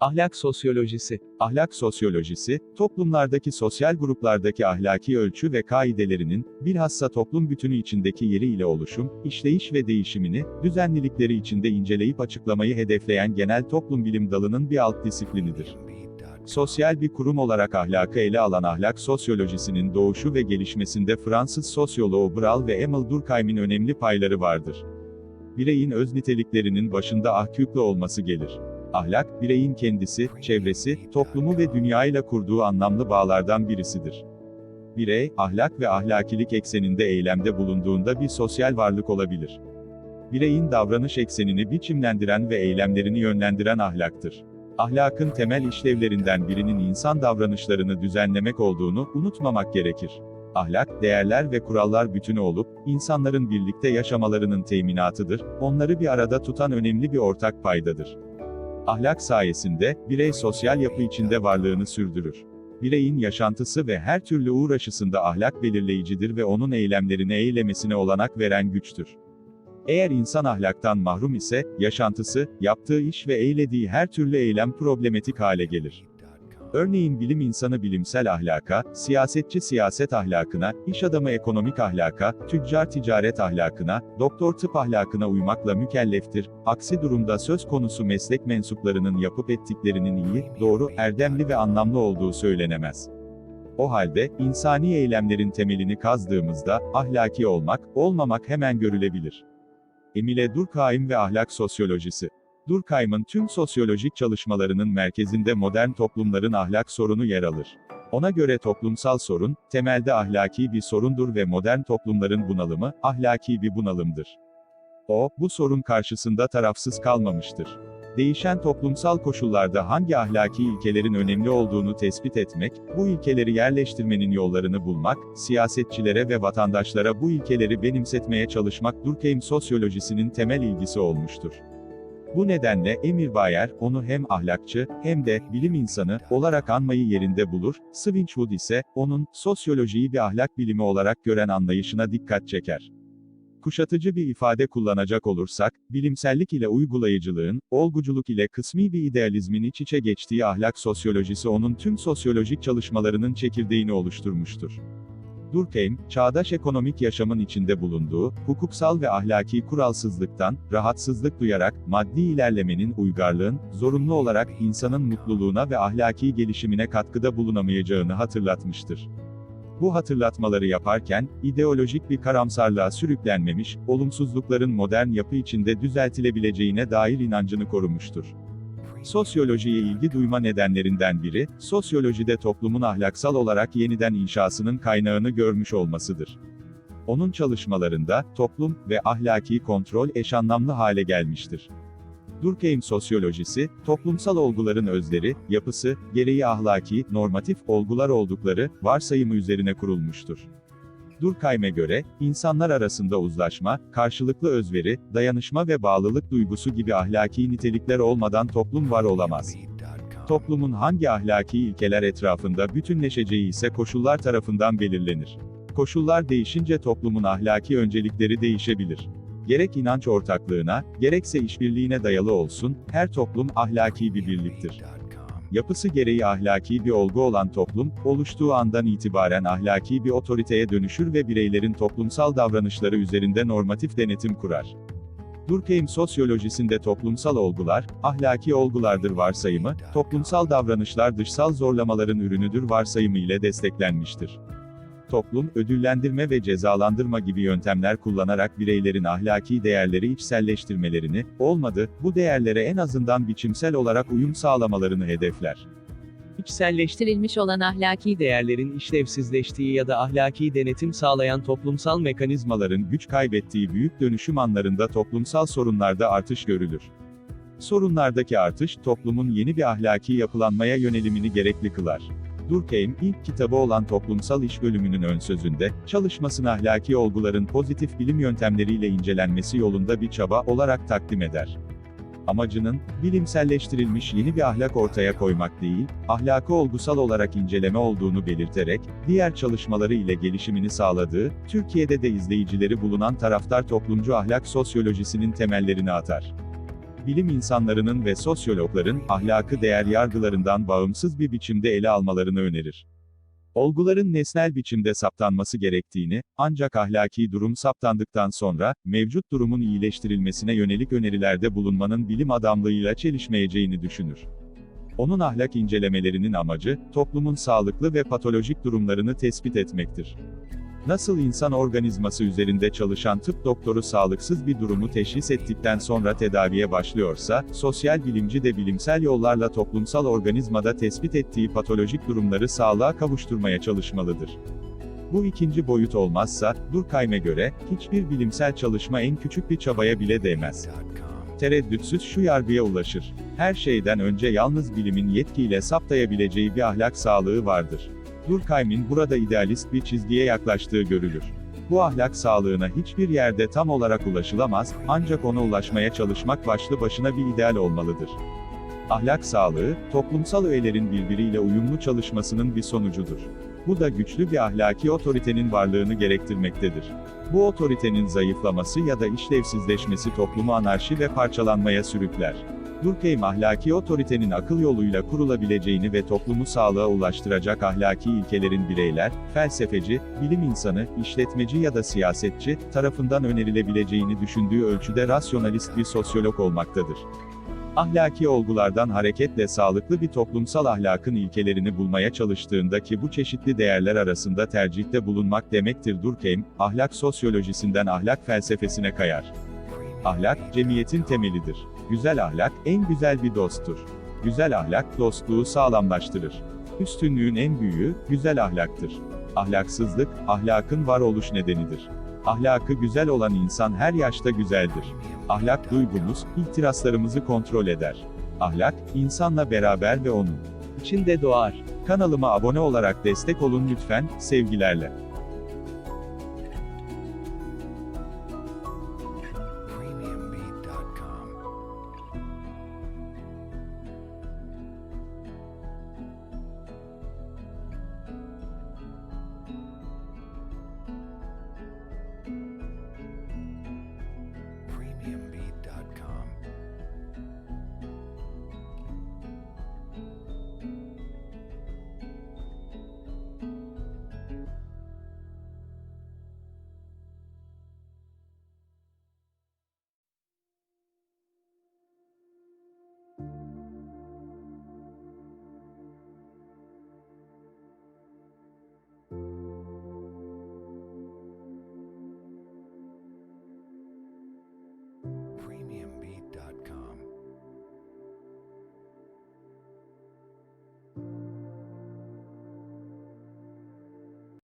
Ahlak sosyolojisi. Ahlak sosyolojisi, toplumlardaki sosyal gruplardaki ahlaki ölçü ve kaidelerinin, bilhassa toplum bütünü içindeki yeri ile oluşum, işleyiş ve değişimini, düzenlilikleri içinde inceleyip açıklamayı hedefleyen genel toplum bilim dalının bir alt disiplinidir. Sosyal bir kurum olarak ahlakı ele alan ahlak sosyolojisinin doğuşu ve gelişmesinde Fransız sosyoloğu Bral ve Emil Durkheim'in önemli payları vardır. Bireyin öz niteliklerinin başında ahkükle olması gelir. Ahlak, bireyin kendisi, çevresi, toplumu ve dünyayla kurduğu anlamlı bağlardan birisidir. Birey, ahlak ve ahlakilik ekseninde eylemde bulunduğunda bir sosyal varlık olabilir. Bireyin davranış eksenini biçimlendiren ve eylemlerini yönlendiren ahlaktır. Ahlakın temel işlevlerinden birinin insan davranışlarını düzenlemek olduğunu unutmamak gerekir. Ahlak, değerler ve kurallar bütünü olup, insanların birlikte yaşamalarının teminatıdır, onları bir arada tutan önemli bir ortak paydadır. Ahlak sayesinde, birey sosyal yapı içinde varlığını sürdürür. Bireyin yaşantısı ve her türlü uğraşısında ahlak belirleyicidir ve onun eylemlerini eylemesine olanak veren güçtür. Eğer insan ahlaktan mahrum ise, yaşantısı, yaptığı iş ve eylediği her türlü eylem problematik hale gelir. Örneğin bilim insanı bilimsel ahlaka, siyasetçi siyaset ahlakına, iş adamı ekonomik ahlaka, tüccar ticaret ahlakına, doktor tıp ahlakına uymakla mükelleftir. Aksi durumda söz konusu meslek mensuplarının yapıp ettiklerinin iyi, doğru, erdemli ve anlamlı olduğu söylenemez. O halde, insani eylemlerin temelini kazdığımızda, ahlaki olmak, olmamak hemen görülebilir. Emile Durkheim ve ahlak sosyolojisi Durkheim'ın tüm sosyolojik çalışmalarının merkezinde modern toplumların ahlak sorunu yer alır. Ona göre toplumsal sorun, temelde ahlaki bir sorundur ve modern toplumların bunalımı, ahlaki bir bunalımdır. O, bu sorun karşısında tarafsız kalmamıştır. Değişen toplumsal koşullarda hangi ahlaki ilkelerin önemli olduğunu tespit etmek, bu ilkeleri yerleştirmenin yollarını bulmak, siyasetçilere ve vatandaşlara bu ilkeleri benimsetmeye çalışmak Durkheim sosyolojisinin temel ilgisi olmuştur. Bu nedenle Emir Bayer, onu hem ahlakçı, hem de bilim insanı olarak anmayı yerinde bulur, Swinchwood ise, onun, sosyolojiyi bir ahlak bilimi olarak gören anlayışına dikkat çeker. Kuşatıcı bir ifade kullanacak olursak, bilimsellik ile uygulayıcılığın, olguculuk ile kısmi bir idealizmin iç içe geçtiği ahlak sosyolojisi onun tüm sosyolojik çalışmalarının çekirdeğini oluşturmuştur. Durkheim, çağdaş ekonomik yaşamın içinde bulunduğu, hukuksal ve ahlaki kuralsızlıktan, rahatsızlık duyarak, maddi ilerlemenin, uygarlığın, zorunlu olarak, insanın mutluluğuna ve ahlaki gelişimine katkıda bulunamayacağını hatırlatmıştır. Bu hatırlatmaları yaparken, ideolojik bir karamsarlığa sürüklenmemiş, olumsuzlukların modern yapı içinde düzeltilebileceğine dair inancını korumuştur. Sosyolojiye ilgi duyma nedenlerinden biri, sosyolojide toplumun ahlaksal olarak yeniden inşasının kaynağını görmüş olmasıdır. Onun çalışmalarında, toplum ve ahlaki kontrol eş anlamlı hale gelmiştir. Durkheim sosyolojisi, toplumsal olguların özleri, yapısı, gereği ahlaki, normatif olgular oldukları varsayımı üzerine kurulmuştur. Durkheim'e göre, insanlar arasında uzlaşma, karşılıklı özveri, dayanışma ve bağlılık duygusu gibi ahlaki nitelikler olmadan toplum var olamaz. Toplumun hangi ahlaki ilkeler etrafında bütünleşeceği ise koşullar tarafından belirlenir. Koşullar değişince toplumun ahlaki öncelikleri değişebilir. Gerek inanç ortaklığına, gerekse işbirliğine dayalı olsun, her toplum ahlaki bir birliktir. Yapısı gereği ahlaki bir olgu olan toplum, oluştuğu andan itibaren ahlaki bir otoriteye dönüşür ve bireylerin toplumsal davranışları üzerinde normatif denetim kurar. Durkheim sosyolojisinde toplumsal olgular, ahlaki olgulardır varsayımı, toplumsal davranışlar dışsal zorlamaların ürünüdür varsayımı ile desteklenmiştir. Toplum, ödüllendirme ve cezalandırma gibi yöntemler kullanarak bireylerin ahlaki değerleri içselleştirmelerini, olmadı, bu değerlere en azından biçimsel olarak uyum sağlamalarını hedefler. İçselleştirilmiş olan ahlaki değerlerin işlevsizleştiği ya da ahlaki denetim sağlayan toplumsal Mekanizmaların güç kaybettiği büyük dönüşüm anlarında toplumsal sorunlarda artış görülür. Sorunlardaki artış, toplumun yeni bir ahlaki yapılanmaya yönelimini gerekli kılar. Durkheim, ilk kitabı olan Toplumsal İş bölümünün ön sözünde, çalışmasını ahlaki olguların pozitif bilim yöntemleriyle incelenmesi yolunda bir çaba olarak takdim eder. Amacının, bilimselleştirilmiş yeni bir ahlak ortaya koymak değil, ahlakı olgusal olarak inceleme olduğunu belirterek, diğer çalışmaları ile gelişimini sağladığı, Türkiye'de de izleyicileri bulunan taraftar toplumcu ahlak sosyolojisinin temellerini atar. Bilim insanlarının ve sosyologların, ahlakı değer yargılarından bağımsız bir biçimde ele almalarını önerir. Olguların nesnel biçimde saptanması gerektiğini, ancak ahlaki durum saptandıktan sonra, mevcut durumun iyileştirilmesine yönelik önerilerde bulunmanın bilim adamlığıyla çelişmeyeceğini düşünür. Onun ahlak incelemelerinin amacı, toplumun sağlıklı ve patolojik durumlarını tespit etmektir. Nasıl insan organizması üzerinde çalışan tıp doktoru sağlıksız bir durumu teşhis ettikten sonra tedaviye başlıyorsa, sosyal bilimci de bilimsel yollarla toplumsal organizmada tespit ettiği patolojik durumları sağlığa kavuşturmaya çalışmalıdır. Bu ikinci boyut olmazsa, Durkheim'e göre, hiçbir bilimsel çalışma en küçük bir çabaya bile değmez. Tereddütsüz şu yargıya ulaşır. Her şeyden önce yalnız bilimin yetkiyle saptayabileceği bir ahlak sağlığı vardır. Durkheim'in burada idealist bir çizgiye yaklaştığı görülür. Bu ahlak sağlığına hiçbir yerde tam olarak ulaşılamaz, ancak ona ulaşmaya çalışmak başlı başına bir ideal olmalıdır. Ahlak sağlığı, toplumsal öğelerin birbiriyle uyumlu çalışmasının bir sonucudur. Bu da güçlü bir ahlaki otoritenin varlığını gerektirmektedir. Bu otoritenin zayıflaması ya da işlevsizleşmesi toplumu anarşi ve parçalanmaya sürükler. Durkheim ahlaki otoritenin akıl yoluyla kurulabileceğini ve toplumu sağlığa ulaştıracak ahlaki ilkelerin bireyler, felsefeci, bilim insanı, işletmeci ya da siyasetçi tarafından önerilebileceğini düşündüğü ölçüde rasyonalist bir sosyolog olmaktadır. Ahlaki olgulardan hareketle sağlıklı bir toplumsal ahlakın ilkelerini bulmaya çalıştığında ki bu çeşitli değerler arasında tercihte bulunmak demektir Durkheim, ahlak sosyolojisinden ahlak felsefesine kayar. Ahlak, cemiyetin temelidir. Güzel ahlak, en güzel bir dosttur. Güzel ahlak, dostluğu sağlamlaştırır. Üstünlüğün en büyüğü, güzel ahlaktır. Ahlaksızlık, ahlakın varoluş nedenidir. Ahlakı güzel olan insan her yaşta güzeldir. Ahlak duygumuz, ihtiraslarımızı kontrol eder. Ahlak, insanla beraber ve onun İçinde doğar. Kanalıma abone olarak destek olun lütfen, sevgilerle.